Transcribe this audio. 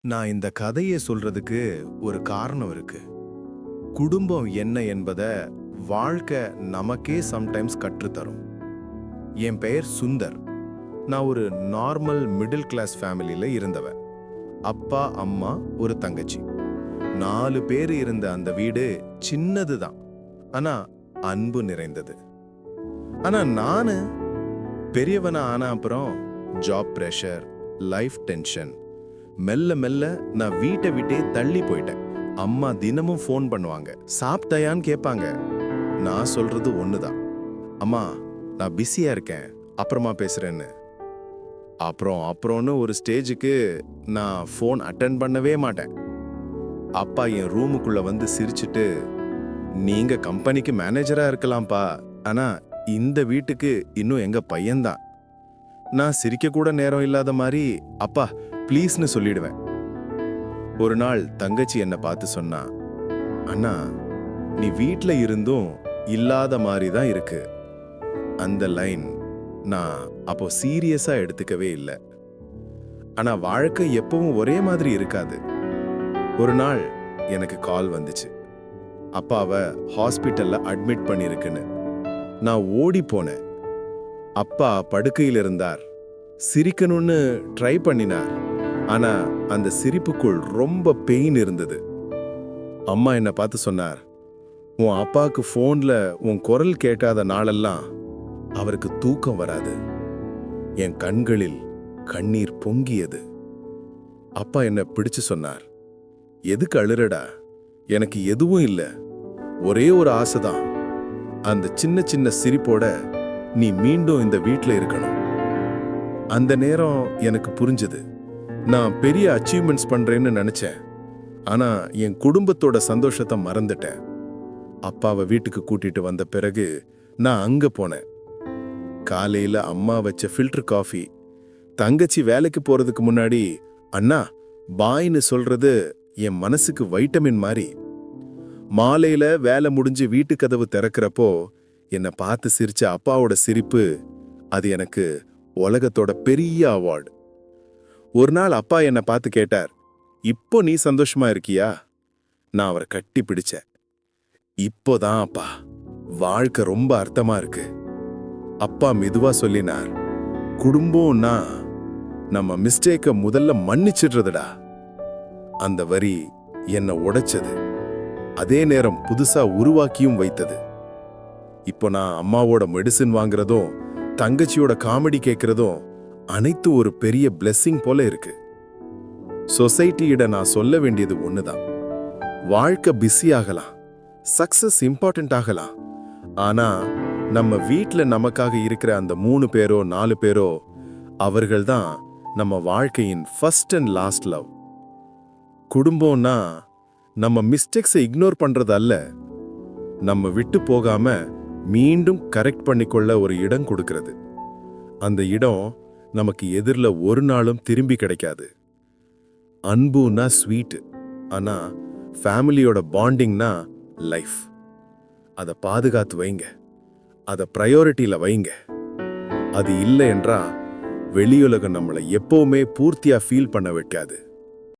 நான் இந்த கதையை சொல்றதுக்கு ஒரு காரணம் இருக்கு. குடும்பம் என்ன என்பதை வாழ்க்கை நமக்கே சம்டைம்ஸ் கற்றுத்தரும். என் பெயர் சுந்தர். நான் ஒரு நார்மல் மிடில் கிளாஸ் ஃபேமிலியில் இருந்தவன். அப்பா அம்மா ஒரு தங்கச்சி. நாலு பேர் இருந்த அந்த வீடு சின்னதுதான். ஆனால் அன்பு நிறைந்தது. ஆனால் நான் பெரியவனா ஆன அப்புறம் ஜாப் ப்ரெஷர் லைஃப் டென்ஷன் மெல்ல மெல்ல நான் வீட்டை விட்டே தள்ளி போயிட்டேன். அம்மா தினமும் ஃபோன் பண்ணுவாங்க. சாப்பிட்டாயான்னு கேட்பாங்க. நான் சொல்றது ஒண்ணுதான். அம்மா நான் பிஸியா இருக்கேன். அப்புறமா பேசுறேன்னு. அப்புறம் அப்புறம்னு ஒரு ஸ்டேஜுக்கு நான் ஃபோன் அட்டன் பண்ணவே மாட்டேன். அப்பா என் ரூமுக்குள்ள வந்து சிரிச்சிட்டு நீங்க கம்பெனிக்கு மேனேஜரா இருக்கலாம்ப்பா. ஆனா இந்த வீட்டுக்கு இன்னும் எங்க பையன்தான். நான் சிரிக்க கூட நேரம் இல்லாத மாதிரி அப்பா ப்ளீஸ்னு சொல்லிடுவேன். ஒரு நாள் தங்கச்சி என்னை பார்த்து சொன்னா அண்ணா நீ வீட்டில் இருந்தும் இல்லாத மாதிரி தான் இருக்கு. அந்த லைன் நான் அப்போ சீரியஸாக எடுத்துக்கவே இல்லை. ஆனால் வாழ்க்கை எப்பவும் ஒரே மாதிரி இருக்காது. ஒரு நாள் எனக்கு கால் வந்துச்சு. அப்பாவை ஹாஸ்பிட்டலில் அட்மிட் பண்ணியிருக்குன்னு நான் ஓடி போனேன். அப்பா படுக்கையில் இருந்தார். சிரிக்கணும்னு ட்ரை பண்ணினார். ஆனா அந்த சிரிப்புக்குள் ரொம்ப பெயின் இருந்தது. அம்மா என்ன பார்த்து சொன்னார் உன் அப்பாவுக்கு ஃபோன்ல உன் குரல் கேட்டாத நாளெல்லாம் அவருக்கு தூக்கம் வராது. என் கண்களில் கண்ணீர் பொங்கியது. அப்பா என்ன பிடிச்சு சொன்னார் எதுக்கு அழுறடா? எனக்கு எதுவும் இல்லை. ஒரே ஒரு ஆசைதான். அந்த சின்ன சின்ன சிரிப்போட நீ மீண்டும் இந்த வீட்டில் இருக்கணும். அந்த நேரம் எனக்கு புரிஞ்சது. நான் பெரிய அச்சீவ்மெண்ட்ஸ் பண்றேன்னு நினைச்சேன். ஆனா என் குடும்பத்தோட சந்தோஷத்தை மறந்துட்டேன். அப்பாவை வீட்டுக்கு கூட்டிட்டு வந்த பிறகு நான் அங்க போனேன். காலையில அம்மா வச்ச ஃபில்டர் காஃபி தங்கச்சி வேலைக்கு போறதுக்கு முன்னாடி அண்ணா பாய்னு சொல்றது என் மனசுக்கு வைட்டமின் மாதிரி மாலையில வேலை முடிஞ்சு வீட்டு கதவு திறக்கிறப்போ என்னை பார்த்து சிரிச்ச அப்பாவோட சிரிப்பு அது எனக்கு உலகத்தோட பெரிய அவார்டு ஒரு நாள் அப்பா என்னை பார்த்து கேட்டார் இப்போ நீ சந்தோஷமா இருக்கியா? நான் அவரை கட்டி பிடிச்சேன். இப்போதான் அப்பா வாழ்க்கை ரொம்ப அர்த்தமா இருக்கு. அப்பா மெதுவா சொல்லினார் குடும்பம்னா நம்ம மிஸ்டேக்க முதல்ல மன்னிச்சிடுறதுடா. அந்த வரி என்னை உடைச்சது. அதே நேரம் புதுசா உருவாக்கியும் வைத்தது. இப்போ நான் அம்மாவோட மெடிசின் வாங்குறதும் தங்கச்சியோட காமெடி கேட்கறதும் அனைத்து ஒரு பெரிய பிளெஸ்ஸிங் போல இருக்கு. சொசைட்டியிட நான் சொல்ல வேண்டியது ஒண்ணுதான். வாழ்க்கை பிஸி ஆகலாம். சக்சஸ் இம்பார்ட்டன்ட் ஆகலாம். ஆனா நம்ம வீட்ல நமக்காக இருக்கிற அந்த மூணு பேரோ நாலு பேரோ அவர்கள்தான் நம்ம வாழ்க்கையின் ஃபர்ஸ்ட் அண்ட் லாஸ்ட் லவ் குடும்பம்னா நம்ம மிஸ்டேக்ஸை இக்னோர் பண்றது அல்ல. நம்ம விட்டு போகாம மீண்டும் கரெக்ட் பண்ணிக்கொள்ள ஒரு இடம் கொடுக்கிறது. அந்த இடம் நமக்கு எதிரில் ஒரு நாளும் திரும்பி கிடைக்காது. அன்புனா ஸ்வீட் ஆனா ஃபேமிலியோட பாண்டிங்னா லைஃப் அதை பாதுகாத்து வைங்க. அதை ப்ரையாரிட்டியில் வைங்க. அது இல்லை என்றா வெளியுலகம் நம்மளை எப்போவுமே பூர்த்தியா ஃபீல் பண்ண வைக்காது.